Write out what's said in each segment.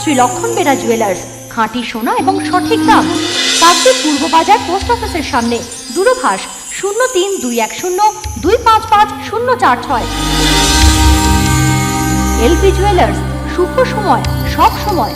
শ্রী লক্ষণ বেরা জুয়েলার্স খাঁটি সোনা এবং সঠিক দাম। কাকদ্বীপ পূর্ব বাজার পোস্ট অফিসের সামনে, দূরভাষ শূন্য তিন দুই এক শূন্য দুই পাঁচ পাঁচ শূন্য চার ছয়। এলপি জুয়েলার্স শুভ সময়, সব সময়।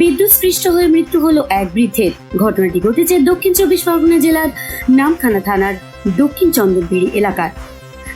বিদ্যুৎ স্পৃষ্ট হয়ে মৃত্যু হলো এক বৃদ্ধের। ঘটনাটি ঘটেছে দক্ষিণ চব্বিশ পরগনা জেলার নামখানা থানার দক্ষিণ চন্দনবিড়ি এলাকার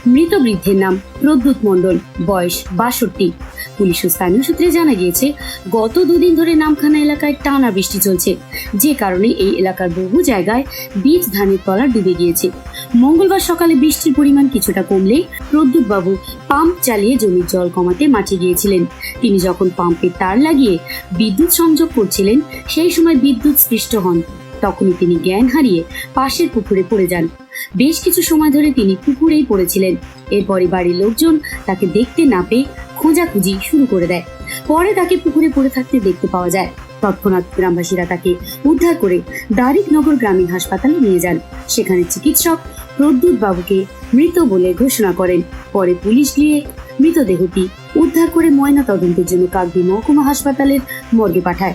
মৃত বৃদ্ধের নাম প্রদ্যুৎ মণ্ডল, বয়স বাষট্টি। পুলিশ ও স্থানীয় সূত্রে জানা গিয়েছে, গত দুদিন ধরে নামখানা এলাকায় টানা বৃষ্টি চলছে। যে কারণে এই এলাকার বহু জায়গায় বীজ ধানের তলা ডুবে গিয়েছে। মঙ্গলবার সকালে বৃষ্টির পরিমাণ কিছুটা কমলে প্রদ্যুৎ বাবু পাম্প চালিয়ে জমির জল কমাতে মাঠে গিয়েছিলেন। তিনি যখন পাম্পের তার লাগিয়ে বিদ্যুৎ সংযোগ করছিলেন, সেই সময় বিদ্যুৎ স্পৃষ্ট হন। তখনই তিনি জ্ঞান হারিয়ে পাশের পুকুরে পড়ে যান। বেশ কিছু সময় ধরে তিনি পুকুরেই পড়েছিলেন। এরপরই বাড়ির লোকজন তাকে দেখতে না পেয়ে খোঁজাখুঁজি শুরু করে দেয়। পরে তাকে পুকুরে পড়ে থাকতে দেখতে পাওয়া যায়। তৎক্ষণাৎ গ্রামবাসীরা তাকে উদ্ধার করে দারিকনগর গ্রামীণ হাসপাতালে নিয়ে যান। সেখানে চিকিৎসক প্রদ্যুৎ বাবুকে মৃত বলে ঘোষণা করেন। পরে পুলিশ গিয়ে মৃতদেহটি উদ্ধার করে ময়না তদন্তের জন্য কাকদ্বীপ মহকুমা হাসপাতালের মর্গে পাঠায়।